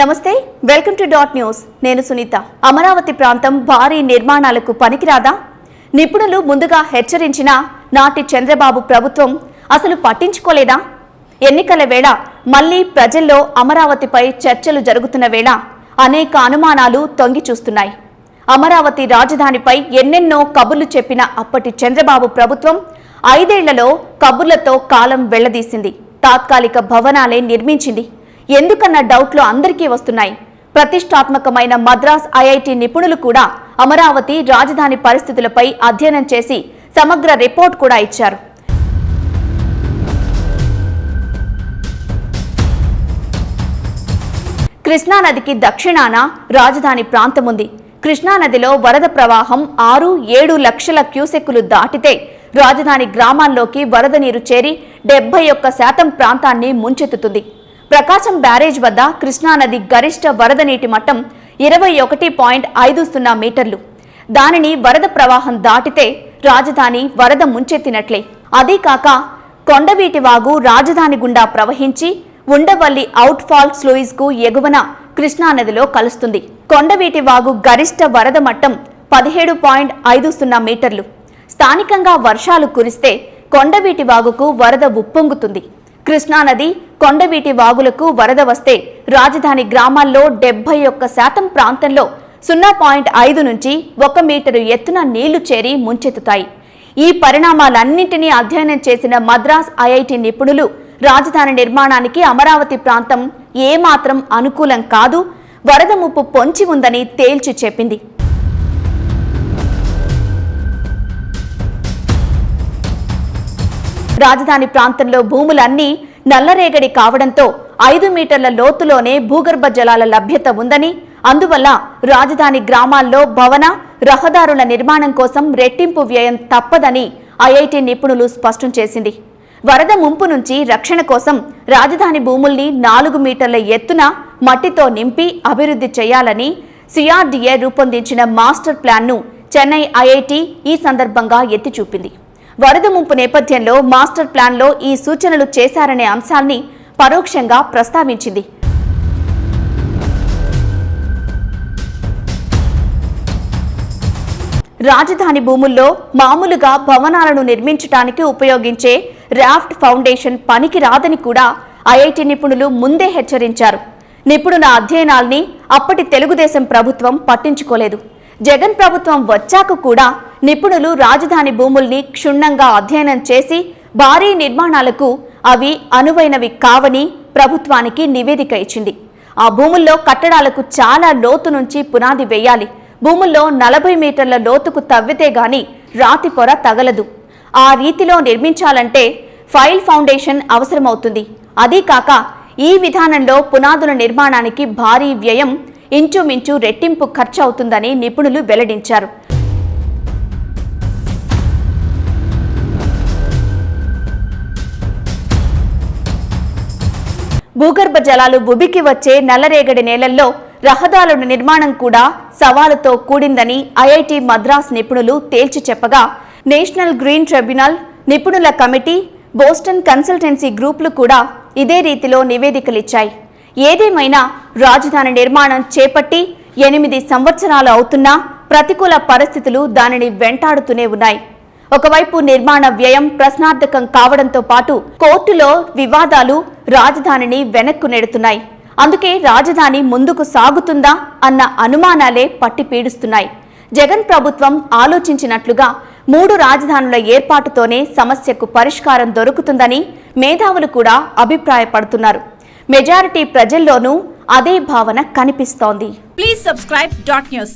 నమస్తే welcome to dot news. నేను సునీత. అమరావతి ప్రాంతం భారీ నిర్మాణాలకు పనికిరాదా? నిపుణులు ముందుగా హెచ్చరించిన నాటి చంద్రబాబు ప్రభుత్వం అసలు పట్టించుకోలేదా? ఎన్నికల వేళ మళ్ళీ ప్రజల్లో అమరావతిపై చర్చలు జరుగుతున్న వేళ అనేక అనుమానాలు తొంగి చూస్తున్నాయి. అమరావతి రాజధానిపై ఎన్నెన్నో కబుర్లు చెప్పిన అప్పటి చంద్రబాబు ప్రభుత్వం ఐదేళ్ళలో కబుర్లతో కాలం వెళ్ళదీసింది. తాత్కాలిక భవనాలే నిర్మించింది. ఎందుకన్న డౌట్లు అందరికీ వస్తున్నాయి. ప్రతిష్టాత్మకమైన మద్రాస్ ఐఐటి నిపుణులు కూడా అమరావతి రాజధాని పరిస్థితులపై అధ్యయనం చేసి సమగ్ర రిపోర్ట్ కూడా ఇచ్చారు. కృష్ణానదికి దక్షిణాన రాజధాని ప్రాంతం ఉంది. కృష్ణానదిలో వరద ప్రవాహం ఆరు ఏడు లక్షల క్యూసెక్కులు దాటితే రాజధాని గ్రామాల్లోకి వరద నీరు చేరి డెబ్బై ఒక్క శాతం ప్రాంతాన్ని ముంచెత్తుతుంది. ప్రకాశం బ్యారేజ్ వద్ద కృష్ణానది గరిష్ట వరద నీటి మట్టం ఇరవై ఒకటి పాయింట్ ఐదు సున్నా మీటర్లు. దానిని వరద ప్రవాహం దాటితే రాజధాని వరద ముంచెత్తినట్లే. అదీకాక కొండవీటి వాగు రాజధాని గుండా ప్రవహించి ఉండవల్లి అవుట్ ఫాల్ స్లూయిస్కు ఎగువన కృష్ణానదిలో కలుస్తుంది. కొండవీటి వాగు గరిష్ట వరద మట్టం పదిహేడు పాయింట్ ఐదు సున్నా మీటర్లు. స్థానికంగా వర్షాలు కురిస్తే కొండవీటి వాగుకు వరద ఉప్పొంగుతుంది. కృష్ణానది కొండవీటి వాగులకు వరద వస్తే రాజధాని గ్రామాల్లో డెబ్బై ఒక్క శాతం ప్రాంతంలో సున్నా పాయింట్ ఐదు నుంచి ఒక మీటరు ఎత్తున నీళ్ళు చేరి ముంచెత్తుతాయి. ఈ పరిణామాలన్నింటినీ అధ్యయనం చేసిన మద్రాస్ ఐఐటి నిపుణులు రాజధాని నిర్మాణానికి అమరావతి ప్రాంతం ఏమాత్రం అనుకూలం కాదు వరద ముప్పు పొంచి ఉందని తేల్చి చెప్పింది. రాజధాని ప్రాంతంలో భూములన్నీ నల్లరేగడి కావడంతో ఐదు మీటర్ల లోతులోనే భూగర్భ జలాల లభ్యత ఉందని అందువల్ల రాజధాని గ్రామాల్లో భవన రహదారుల నిర్మాణం కోసం రెట్టింపు వ్యయం తప్పదని ఐఐటి నిపుణులు స్పష్టం చేసింది. వరద ముంపు నుంచి రక్షణ కోసం రాజధాని భూముల్ని నాలుగు మీటర్ల ఎత్తున మట్టితో నింపి అభివృద్ధి చేయాలని సిఆర్డీఏ రూపొందించిన మాస్టర్ ప్లాన్ను చెన్నై ఐఐటి ఈ సందర్భంగా ఎత్తి చూపింది వరద ముంపు నేపథ్యంలో మాస్టర్ ప్లాన్లో ఈ సూచనలు చేశారనే అంశాల్ని పరోక్షంగా ప్రస్తావించింది. రాజధాని భూముల్లో మామూలుగా భవనాలను నిర్మించడానికి ఉపయోగించే రాఫ్ట్ ఫౌండేషన్ పనికి రాదని కూడా ఐఐటి నిపుణులు ముందే హెచ్చరించారు. నిపుణుల అధ్యయనాల్ని అప్పటి తెలుగుదేశం ప్రభుత్వం పట్టించుకోలేదు. జగన్ ప్రభుత్వం వచ్చాక కూడా నిపుణులు రాజధాని భూముల్ని క్షుణ్ణంగా అధ్యయనం చేసి భారీ నిర్మాణాలకు అవి అనువైనవి కావని ప్రభుత్వానికి నివేదిక ఇచ్చింది. ఆ భూముల్లో కట్టడాలకు చాలా లోతు నుంచి పునాది వేయాలి. భూముల్లో నలభై మీటర్ల లోతుకు తవ్వితే గాని రాతి పొర తగలదు. ఆ రీతిలో నిర్మించాలంటే ఫైల్ ఫౌండేషన్ అవసరమవుతుంది. అదీ కాక ఈ విధానంలో పునాదుల నిర్మాణానికి భారీ వ్యయం ఇంచుమించు రెట్టింపు ఖర్చు అవుతుందని నిపుణులు వెల్లడించారు. భూగర్భ జలాలు ఉబికి వచ్చే నల్లరేగడి నేలల్లో రహదారుల నిర్మాణం కూడా సవాలుతో కూడిందని ఐఐటి మద్రాస్ నిపుణులు తేల్చి చెప్పగా నేషనల్ గ్రీన్ ట్రిబ్యునల్ నిపుణుల కమిటీ బోస్టన్ కన్సల్టెన్సీ గ్రూపులు కూడా ఇదే రీతిలో నివేదికలిచ్చాయి. ఏదేమైనా రాజధాని నిర్మాణం చేపట్టి ఎనిమిది సంవత్సరాలు అవుతున్నా ప్రతికూల పరిస్థితులు దానిని వెంటాడుతూనే ఉన్నాయి. ఒకవైపు నిర్మాణ వ్యయం ప్రశ్నార్థకం కావడంతో పాటు కోర్టులో వివాదాలు రాజధానిని వెనక్కు నెడుతున్నాయి. అందుకే రాజధాని ముందుకు సాగుతుందా అన్న అనుమానాలే పట్టిపీడిస్తున్నాయి జగన్ ప్రభుత్వం ఆలోచించినట్లుగా మూడు రాజధానుల ఏర్పాటుతోనే సమస్యకు పరిష్కారం దొరుకుతుందని మేధావులు కూడా అభిప్రాయపడుతున్నారు. మెజారిటీ ప్రజల్లోనూ అదే భావన కనిపిస్తోంది. Please subscribe dot news